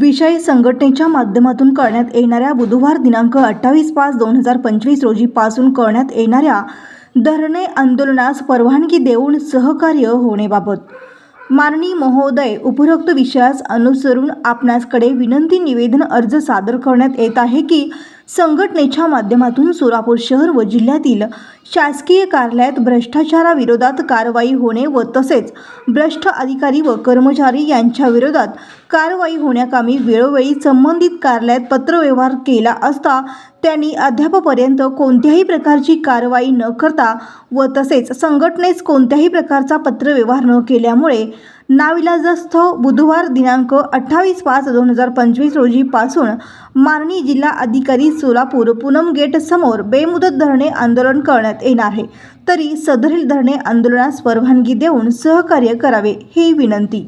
विषय संघटनेच्या माध्यमातून करण्यात येणाऱ्या बुधवार दिनांक अठ्ठावीस पाच दोन हजार पंचवीस रोजी पासून करण्यात येणाऱ्या धरणे आंदोलनास परवानगी देऊन सहकार्य होण्याबाबत. माननी महोदय उपरोक्त विषयास अनुसरून आपणासकडे विनंती निवेदन अर्ज सादर करण्यात येत आहे की संघटनेच्या माध्यमातून सोलापूर शहर व जिल्ह्यातील शासकीय कार्यालयात भ्रष्टाचाराविरोधात कारवाई होणे व तसेच भ्रष्ट अधिकारी व कर्मचारी यांच्या विरोधात कारवाई होण्याकामी वेळोवेळी संबंधित कार्यालयात पत्रव्यवहार केला असता त्यांनी अद्यापपर्यंत कोणत्याही प्रकारची कारवाई न करता व तसेच संघटनेस कोणत्याही प्रकारचा पत्रव्यवहार न केल्यामुळे नाविलाजास्तव बुधवार दिनांक अठ्ठावीस पाच दोन हजार पंचवीस रोजीपासून मारणी जिल्हा अधिकारी सोलापूर पूनम गेट समोर बेमुदत धरणे आंदोलन करण्यात येणार आहे. तरी सदरील धरणे आंदोलनास परवानगी देऊन सहकार्य करावे ही विनंती.